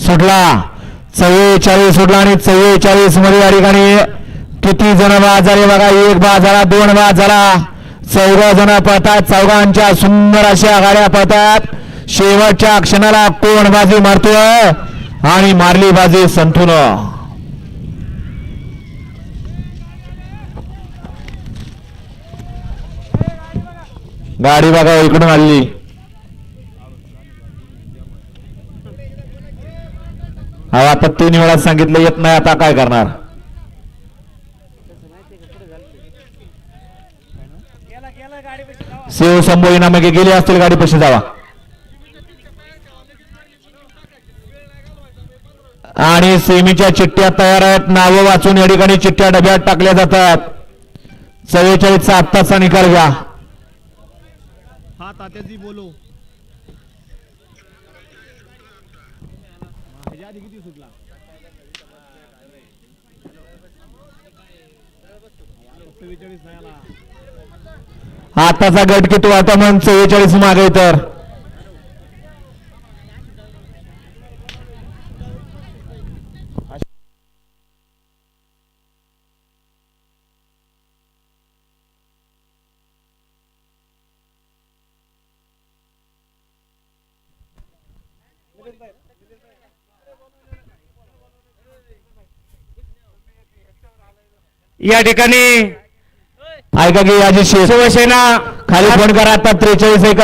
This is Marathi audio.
सुटला चव्वेचाळीस सुटला आणि चव्वेचाळीसमध्ये या ठिकाणी किती जण बाद झाले बघा. एक बाद झाला दोन बाद झाला. चौघा जण पळतात चौघांच्या सुंदर अशा गाड्या पळतात. शेवटच्या क्षणाला कोण बाजी मारतोय? आणि मारली बाजी संतून गाडी बघा इकडून आली. अहो आता तीन वेळा सांगितलं येत नाही आता काय करणार? सेव संभोई नामके गेले असतील गाडी पशी जावा. आणि सेमीच्या चिठ्ठ्या तयार आहेत नावं वाचून या ठिकाणी चिठ्ठ्या डब्यात टाकल्या जातात. चव्वेचाळीसचा आत्ताचा निकाल घ्या. हा तात्याजी बोलो. आधी किती सुटला? सत्तेचाळीस नाही आला आताचा गट किती आता म्हणून चव्वेचाळीस मागे तर. या ठिकाणी ऐका की याची शिवसेना खाली फोन करा आता त्रेचाळीस एक